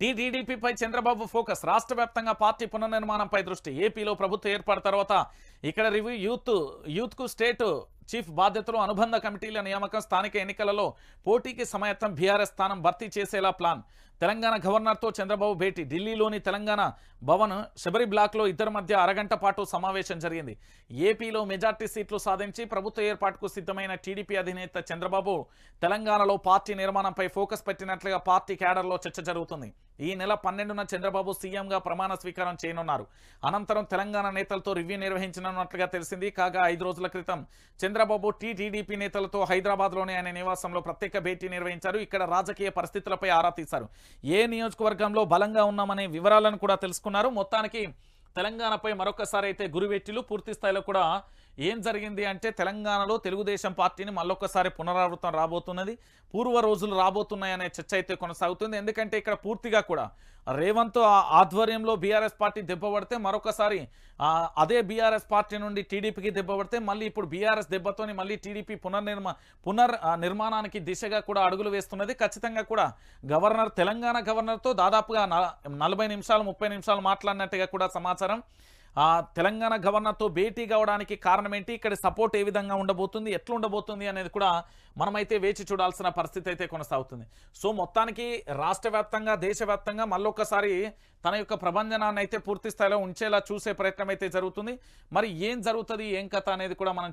టీటీడీపీపై Chandrababu focus. రాష్ట్ర వ్యాప్తంగా party పునర్నిర్మాణంపై దృష్టి. ఏపీలో ప్రభుత్వ ఏర్పాటు తర్వాత ఇక్కడ రివ్యూ యూత్ యూత్కు స్టేట్ చీఫ్ బాధ్యతలు అనుబంధ కమిటీల నియామకం స్థానిక ఎన్నికలలో పోటీకి సమయత్తం బీఆర్ఎస్ స్థానం భర్తీ చేసేలా ప్లాన్. తెలంగాణ గవర్నర్తో చంద్రబాబు భేటీ ఢిల్లీలోని తెలంగాణ భవన్ శబరి బ్లాక్లో ఇద్దరి మధ్య అరగంట పాటు సమావేశం జరిగింది. ఏపీలో మెజార్టీ సీట్లు సాధించి ప్రభుత్వ ఏర్పాటుకు సిద్ధమైన టీడీపీ అధినేత చంద్రబాబు తెలంగాణలో పార్టీ నిర్మాణంపై ఫోకస్ పెట్టినట్లుగా పార్టీ క్యాడర్లో చర్చ జరుగుతుంది. ఈ నెల పన్నెండున చంద్రబాబు సీఎంగా ప్రమాణ స్వీకారం చేయనున్నారు. అనంతరం తెలంగాణ నేతలతో రివ్యూ నిర్వహించనున్నట్లుగా తెలిసింది. కాగా ఐదు రోజుల క్రితం చంద్రబాబు టీటీడీపీ నేతలతో హైదరాబాద్లోని ఆయన నివాసంలో ప్రత్యేక భేటీ నిర్వహించారు. ఇక్కడ రాజకీయ పరిస్థితులపై ఆరా తీశారు. ఏ నియోజకవర్గంలో బలంగా ఉన్నామనే వివరాలను కూడా తెలుసుకున్నారు. మొత్తానికి తెలంగాణపై మరొకసారి అయితే గురువెట్టిలు పూర్తి స్థాయిలో కూడా ఏం జరిగింది అంటే తెలంగాణలో తెలుగుదేశం పార్టీని మళ్ళొక్కసారి పునరావృతం రాబోతున్నది. పూర్వ రోజులు రాబోతున్నాయనే చర్చ అయితే కొనసాగుతుంది. ఎందుకంటే ఇక్కడ పూర్తిగా కూడా రేవంత్ ఆ- ఆధ్వర్యంలో బీఆర్ఎస్ పార్టీ దెబ్బపడితే మరొకసారి అదే బీఆర్ఎస్ పార్టీ నుండి టీడీపీకి దెబ్బపడితే మళ్ళీ ఇప్పుడు బీఆర్ఎస్ దెబ్బతోని మళ్ళీ టీడీపీ పునర్నిర్మా పునర్ నిర్మాణానికి దిశగా కూడా అడుగులు వేస్తున్నది. ఖచ్చితంగా కూడా గవర్నర్ తెలంగాణ గవర్నర్తో దాదాపుగా నలభై నిమిషాలు ముప్పై నిమిషాలు మాట్లాడినట్టుగా కూడా సమాచారం. తెలంగాణ గవర్నర్తో భేటీ కావడానికి కారణం ఏంటి ఇక్కడ సపోర్ట్ ఏ విధంగా ఉండబోతుంది? ఎట్లా ఉండబోతుంది అనేది కూడా మనమైతే వేచి చూడాల్సిన పరిస్థితి అయితే కొనసాగుతుంది. సో మొత్తానికి రాష్ట్ర వ్యాప్తంగా దేశవ్యాప్తంగా మళ్ళొక్కసారి తన యొక్క ప్రబంధనాన్ని అయితే పూర్తి స్థాయిలో ఉంచేలా చూసే ప్రయత్నం అయితే జరుగుతుంది. మరి ఏం జరుగుతుంది? ఏం కథ అనేది కూడా మనం